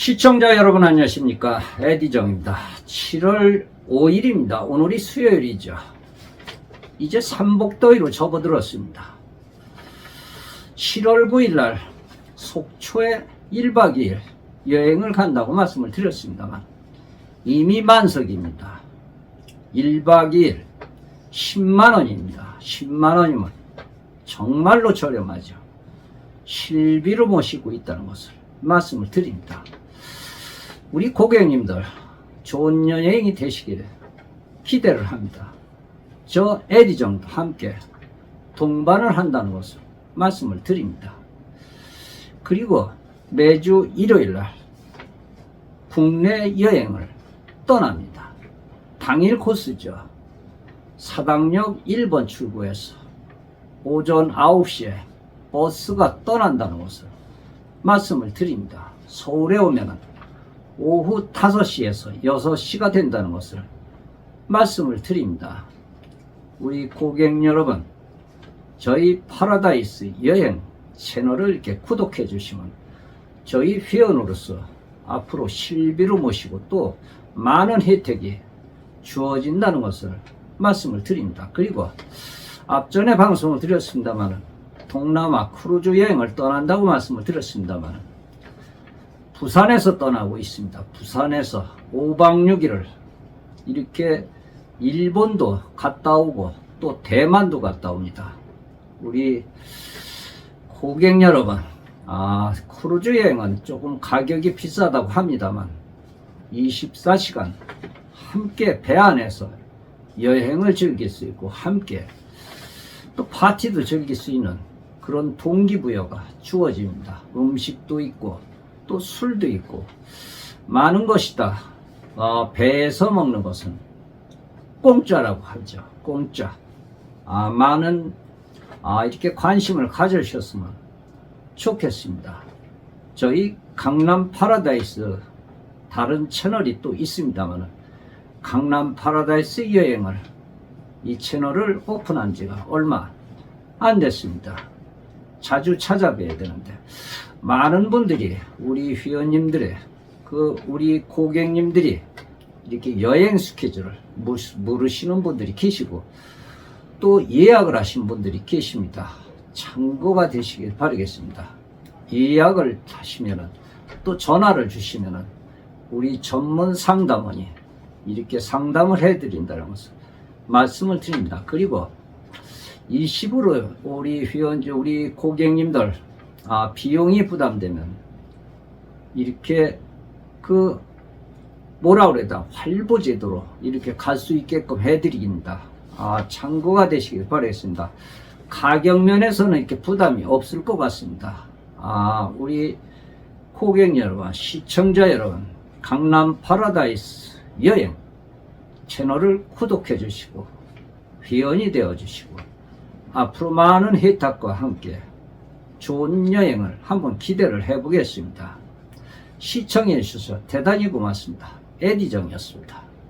시청자 여러분 안녕하십니까? 에디정입니다. 7월 5일입니다. 오늘이 수요일이죠. 이제 삼복더위로 접어들었습니다. 7월 9일날 속초에 1박 2일 여행을 간다고 말씀을 드렸습니다만 이미 만석입니다. 1박 2일 10만원입니다. 10만원이면 정말로 저렴하죠. 실비로 모시고 있다는 것을 말씀을 드립니다. 우리 고객님들 좋은 여행이 되시기를 기대를 합니다. 저 에디정도 함께 동반을 한다는 것을 말씀을 드립니다. 그리고 매주 일요일 날 국내 여행을 떠납니다. 당일 코스죠. 사당역 1번 출구에서 오전 9시에 버스가 떠난다는 것을 말씀을 드립니다. 서울에 오면은 오후 5시에서 6시가 된다는 것을 말씀을 드립니다. 우리 고객 여러분, 저희 파라다이스 여행 채널을 이렇게 구독해 주시면 저희 회원으로서 앞으로 실비로 모시고 또 많은 혜택이 주어진다는 것을 말씀을 드립니다. 그리고 앞전에 방송을 드렸습니다만은 동남아 크루즈 여행을 떠난다고 말씀을 드렸습니다만 부산에서 떠나고 있습니다. 부산에서 5박 6일을 이렇게 일본도 갔다 오고 또 대만도 갔다 옵니다. 우리 고객 여러분, 아, 크루즈 여행은 조금 가격이 비싸다고 합니다만 24시간 함께 배 안에서 여행을 즐길 수 있고 함께 또 파티도 즐길 수 있는 그런 동기부여가 주어집니다. 음식도 있고 또 술도 있고 많은 것이다. 어, 배에서 먹는 것은 공짜라고 하죠. 공짜. 아, 많은 아, 이렇게 관심을 가져주셨으면 좋겠습니다. 저희 강남 파라다이스 다른 채널이 또 있습니다만 강남 파라다이스 여행을 이 채널을 오픈한 지가 얼마 안 됐습니다. 자주 찾아뵈야 되는데 많은 분들이 우리 회원님들의 그 우리 고객님들이 이렇게 여행 스케줄을 물- 물으시는 분들이 계시고 또 예약을 하신 분들이 계십니다. 참고가 되시길 바라겠습니다. 예약을 하시면은 또 전화를 주시면은 우리 전문 상담원이 이렇게 상담을 해드린다는 것을 말씀을 드립니다. 그리고 일시불로 우리 회원, 우리 고객님들, 아, 비용이 부담되면, 이렇게 그, 뭐라 그래다, 활보 제도로 이렇게 갈 수 있게끔 해드립니다. 아, 참고가 되시길 바라겠습니다. 가격 면에서는 이렇게 부담이 없을 것 같습니다. 아, 우리 고객 여러분, 시청자 여러분, 강남 파라다이스 여행 채널을 구독해 주시고, 회원이 되어 주시고, 앞으로 많은 혜택과 함께 좋은 여행을 한번 기대를 해보겠습니다. 시청해 주셔서 대단히 고맙습니다. 에디정이었습니다.